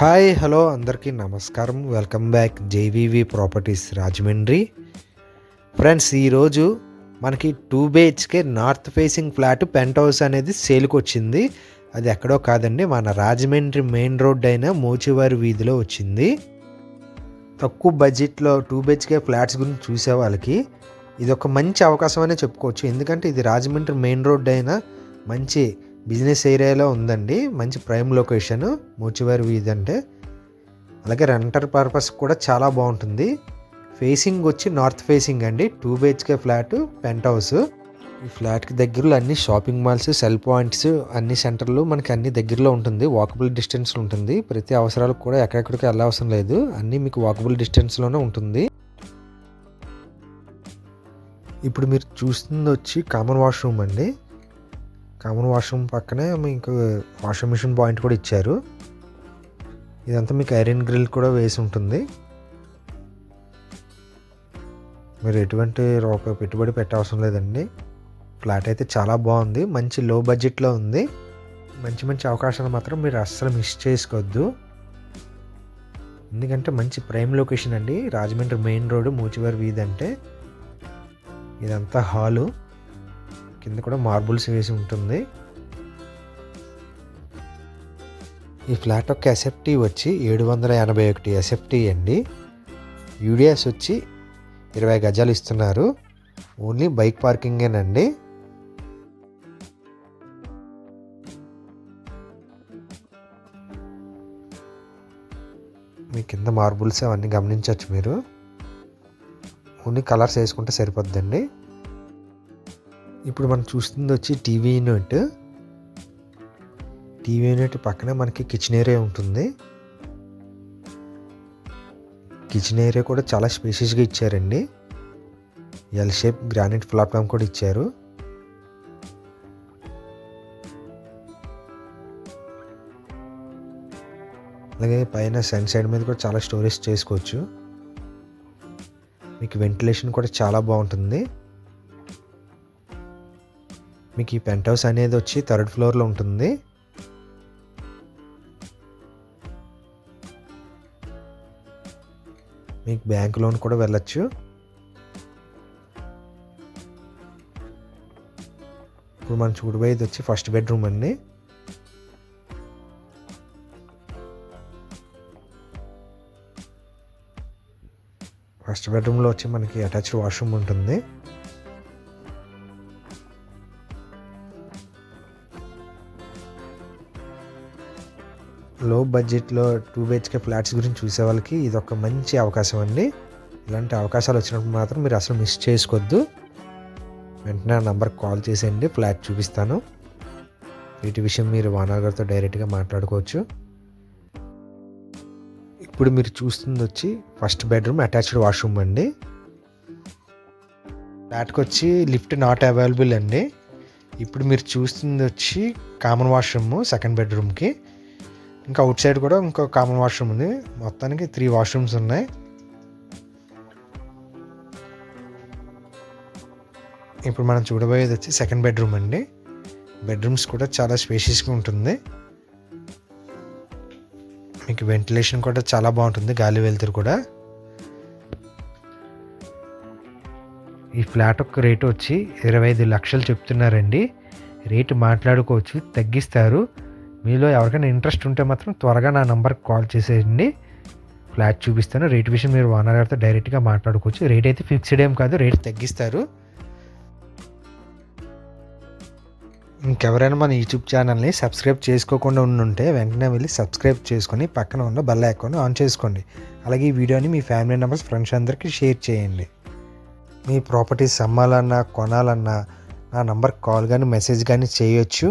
Hi hello అందరికీ నమస్కారం. Welcome back JVV properties Rajahmundry. Friends ఈరోజు మనకి two BHK north facing flat penthouse అనేది సేల్కి వచ్చింది అది ఎక్కడో కాదండి మన రాజమండ్రి మెయిన్ రోడ్ అయిన మోచివారి వీధిలో వచ్చింది. తక్కువ బడ్జెట్లో టూ బిహెచ్కే ఫ్లాట్స్ గురించి చూసే వాళ్ళకి ఇది ఒక మంచి అవకాశం అనే చెప్పుకోవచ్చు. ఎందుకంటే ఇది రాజమండ్రి మెయిన్ రోడ్ అయిన మంచి బిజినెస్ ఏరియాలో ఉందండి. మంచి ప్రైమ్ లొకేషన్. మూచివారి వీధి అంటే. అలాగే రెంటర్ పర్పస్ కూడా చాలా బాగుంటుంది. ఫేసింగ్ వచ్చి నార్త్ ఫేసింగ్ అండి. Two BHK flat penthouse. ఈ ఫ్లాట్కి దగ్గరలో అన్ని షాపింగ్ మాల్స్ సెల్ పాయింట్స్ అన్ని సెంటర్లు మనకి అన్ని దగ్గరలో ఉంటుంది. వాకబుల్ డిస్టెన్స్ ఉంటుంది. ప్రతి అవసరాలకు కూడా ఎక్కడెక్కడికి వెళ్ళవసరం లేదు. అన్నీ మీకు వాకబుల్ డిస్టెన్స్లోనే ఉంటుంది. ఇప్పుడు మీరు చూస్తుంది వచ్చి కామన్ వాష్రూమ్ అండి. కామన్ వాష్రూమ్ పక్కనే మీకు వాషింగ్ మిషన్ పాయింట్ కూడా ఇచ్చారు. ఇదంతా మీకు ఐరన్ గ్రిల్ కూడా వేసి ఉంటుంది. మీరు ఎటువంటి రూపాయి పెట్టుబడి పెట్టవసరం లేదండి. ఫ్లాట్ అయితే చాలా బాగుంది. మంచి లో బడ్జెట్లో ఉంది. మంచి మంచి అవకాశాలు మాత్రం మీరు అస్సలు మిస్ చేసుకోవద్దు. ఎందుకంటే మంచి ప్రైమ్ లొకేషన్ అండి. రాజమండ్రి మెయిన్ రోడ్ మూచివారి వీధి అంటే ఇదంతా హాలు. కింద కూడా మార్బుల్స్ వేసి ఉంటుంది. ఈ ఫ్లాట్ యొక్క ఎస్ఎఫ్టీ వచ్చి ఏడు వందల ఎనభై ఒకటి ఎస్ఎఫ్టీ అండి. యూడిఎస్ వచ్చి ఇరవై గజాలు ఇస్తున్నారు. Only bike పార్కింగేనండి. మీ కింద మార్బుల్స్ అవన్నీ గమనించవచ్చు మీరు. ఓన్లీ కలర్స్ వేసుకుంటే సరిపోద్దండి. ఇప్పుడు మనం చూస్తుంది వచ్చి టీవీ యూనిట్. టీవీ యూనిట్ పక్కనే మనకి కిచెన్ ఏరియా ఉంటుంది. కిచెన్ ఏరియా కూడా చాలా స్పేషియస్గా ఇచ్చారండి. ఎల్ షేప్ గ్రానైట్ ప్లాట్ఫామ్ కూడా ఇచ్చారు. అలాగే పైన సన్ సైడ్ మీద కూడా చాలా స్టోరేజ్ చేసుకోవచ్చు. మీకు వెంటిలేషన్ కూడా చాలా బాగుంటుంది. మీకు ఈ పెంట్ హౌస్ అనేది వచ్చి థర్డ్ ఫ్లోర్లో ఉంటుంది. మీకు బ్యాంక్ లోన్ కూడా వెళ్ళచ్చు. ఇప్పుడు మనం చూడబోయేది వచ్చి ఫస్ట్ బెడ్రూమ్ అండి. ఫస్ట్ బెడ్రూమ్లో వచ్చి మనకి అటాచ్డ్ వాష్రూమ్ ఉంటుంది. లో బడ్జెట్లో టూ బిహెచ్కే ఫ్లాట్స్ గురించి చూసే వాళ్ళకి ఇది ఒక మంచి అవకాశం అండి. ఇలాంటి అవకాశాలు వచ్చినప్పుడు మాత్రం మీరు అసలు మిస్ చేసుకోవద్దు. వెంటనే ఆ నంబర్ కాల్ చేసేయండి ఫ్లాట్ చూపిస్తాను. వీటి విషయం మీరు వానర్ గారితో డైరెక్ట్గా మాట్లాడుకోవచ్చు. ఇప్పుడు మీరు చూస్తుంది వచ్చి ఫస్ట్ బెడ్రూమ్ అటాచ్డ్ వాష్రూమ్ అండి. ఫ్లాట్కి వచ్చి లిఫ్ట్ నాట్ అవైలబుల్ అండి. ఇప్పుడు మీరు చూస్తుంది వచ్చి కామన్ వాష్రూమ్ సెకండ్ బెడ్రూమ్కి. ఇంకా అవుట్ సైడ్ కూడా ఇంకో కామన్ వాష్రూమ్ ఉంది. మొత్తానికి త్రీ వాష్రూమ్స్ ఉన్నాయి. ఇప్పుడు మనం చూడబోయేది వచ్చి సెకండ్ బెడ్రూమ్ అండి. బెడ్రూమ్స్ కూడా చాలా స్పేషియస్గా ఉంటుంది. మీకు వెంటిలేషన్ కూడా చాలా బాగుంటుంది గాలి వెలుతురు కూడా. ఈ ఫ్లాట్ యొక్క రేటు వచ్చి ఇరవై ఐదు లక్షలు చెప్తున్నారండి. రేటు మాట్లాడుకోవచ్చు తగ్గిస్తారు. మీలో ఎవరికైనా ఇంట్రెస్ట్ ఉంటే మాత్రం త్వరగా నా నెంబర్కి కాల్ చేసేయండి. ఫ్లాట్ చూపిస్తాను. రేట్ విషయం మీరు ఓనర్ గారితో డైరెక్ట్గా మాట్లాడుకోవచ్చు. రేట్ అయితే ఫిక్స్డ్ ఏం కాదు రేట్ తగ్గిస్తారు. ఇంకెవరైనా మన యూట్యూబ్ ఛానల్ని సబ్స్క్రైబ్ చేసుకోకుండా ఉండుంటే వెంటనే వెళ్ళి సబ్స్క్రైబ్ చేసుకొని పక్కన ఉన్న బెల్ ఐకాన్ ఆన్ చేసుకోండి. అలాగే ఈ వీడియోని మీ ఫ్యామిలీ మెంబర్స్ ఫ్రెండ్స్ అందరికీ షేర్ చేయండి. మీ ప్రాపర్టీస్ అమ్మాలన్నా కొనాలన్నా నా నంబర్కి కాల్ కానీ మెసేజ్ కానీ చేయొచ్చు.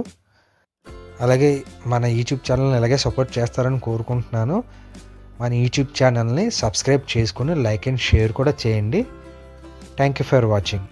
అలాగే మన యూట్యూబ్ ఛానల్ని అలాగే సపోర్ట్ చేస్తారని కోరుకుంటున్నాను. మన యూట్యూబ్ ఛానల్ని సబ్స్క్రైబ్ చేసుకుని లైక్ అండ్ షేర్ కూడా చేయండి. Thank you for watching